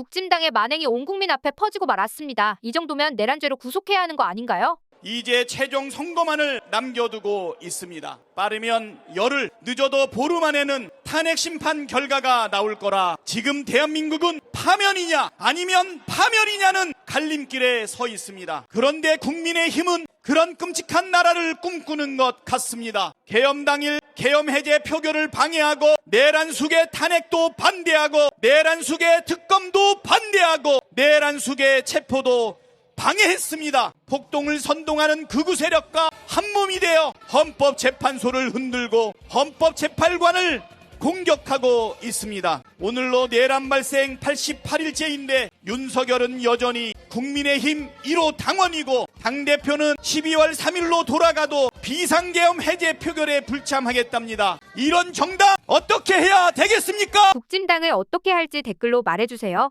국진당의 만행이 온 국민 앞에 퍼지고 말았습니다. 이 정도면 내란죄로 구속해야 하는 거 아닌가요? 이제 최종 선거만을 남겨두고 있습니다. 빠르면 열흘, 늦어도 보름 안에는 탄핵 심판 결과가 나올 거라 지금 대한민국은 파면이냐 아니면 파멸이냐는 갈림길에 서 있습니다. 그런데 국민의 힘은 그런 끔찍한 나라를 꿈꾸는 것 같습니다. 계엄 당일 계엄 해제 표결을 방해하고 내란 숙의 탄핵도 반대하고 내란 숙의 특검도 반대하고 내란 숙의 체포도 방해했습니다. 폭동을 선동하는 극우 세력과 한몸이 되어 헌법재판소를 흔들고 헌법재판관을 공격하고 있습니다. 오늘로 내란 발생 88일째인데 윤석열은 여전히 국민의힘 1호 당원이고 당대표는 12월 3일로 돌아가도 비상계엄 해제 표결에 불참하겠답니다. 이런 정당 어떻게 해야 되겠습니까? 국진당을 어떻게 할지 댓글로 말해주세요.